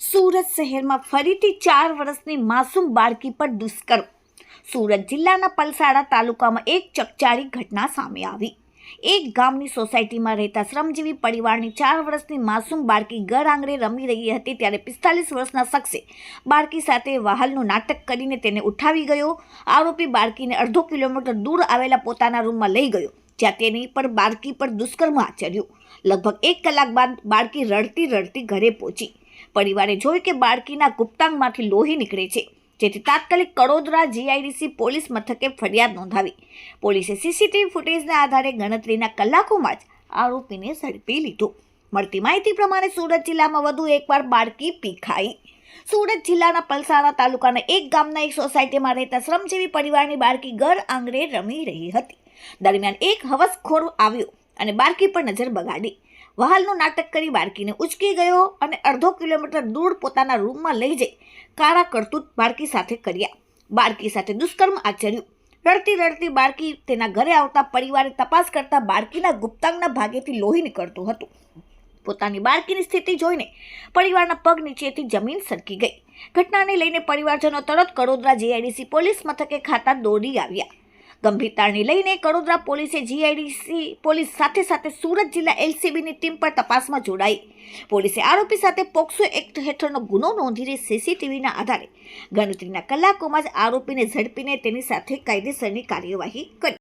સુરત શહેરમાં ફરીથી ચાર વર્ષની માસૂમ બાળકી પર દુષ્કર્મ. સુરત જિલ્લાના પલસાડા તાલુકામાં એક ચકચારી ઘટના સામે આવી. એક ગામની સોસાયટીમાં રહેતા શ્રમજીવી પરિવારની ચાર વર્ષની માસૂમ બાળકી ઘર આંગણે રમી રહી હતી ત્યારે પિસ્તાલીસ વર્ષના શખ્સે બાળકી સાથે વાહલનું નાટક કરીને તેને ઉઠાવી ગયો. આરોપી બાળકીને અડધો કિલોમીટર દૂર આવેલા પોતાના રૂમમાં લઈ ગયો, જ્યાં તેની પર બાળકી પર દુષ્કર્મ આચર્યું. લગભગ એક કલાક બાદ બાળકી રડતી રડતી ઘરે પહોંચી. પરિવારે જોયું કે બાળકીના ગુપ્તાંગમાંથી લોહી નીકળે છે, જેથી તાત્કાલિક કડોદરા જીઆઈડીસી પોલીસ મથકે ફરિયાદ નોંધાવી. પોલીસે સીસીટીવી ફૂટેજના આધારે ગણતરીના કલાકોમાં જ આરોપીને ઝડપી લીધો. મળતી માહિતી પ્રમાણે સુરત જિલ્લામાં વધુ એકવાર બાળકી પીખાઈ સુરત જિલ્લાના પલસાણા તાલુકાના એક ગામના એક સોસાયટીમાં રહેતા શ્રમજીવી પરિવારની બાળકી ઘર આંગણે રમી રહી હતી. દરમિયાન એક હવસખોર આવ્યો અને બાળકી પર નજર બગાડી. વહાલનું નાટક કરી બાળકીને ઉચકી ગયો અને અડધો કિલોમીટર દૂર પોતાના રૂમમાં લઈ જઈ કાળા કરતૂત બાળકી સાથે કર્યા. બાળકી સાથે દુષ્કર્મ આચર્યું. રડતી રડતી બાળકી તેના ઘરે આવતા પરિવારે તપાસ કરતા બાળકીના ગુપ્તાંગના ભાગેથી લોહી નીકળતું હતું. પોતાની બાળકીની સ્થિતિ જોઈને પરિવારના પગ નીચેથી જમીન સરકી ગઈ. ઘટનાને લઈને પરિવારજનો તરત કડોદરા જીઆઈડીસી પોલીસ મથકે ખાતા દોડી આવ્યા. ગંભીરતાને લઈને કડોદરા પોલીસે જીઆઈડીસી પોલીસ સાથે સાથે સુરત જિલ્લા એલસીબીની ટીમ પર તપાસમાં જોડાઈ. પોલીસે આરોપી સાથે પોક્સો એક્ટ હેઠળનો ગુનો નોંધીને સીસીટીવીના આધારે ગણતરીના કલાકોમાં જ આરોપીને ઝડપીને તેની સાથે કાયદેસરની કાર્યવાહી કરી.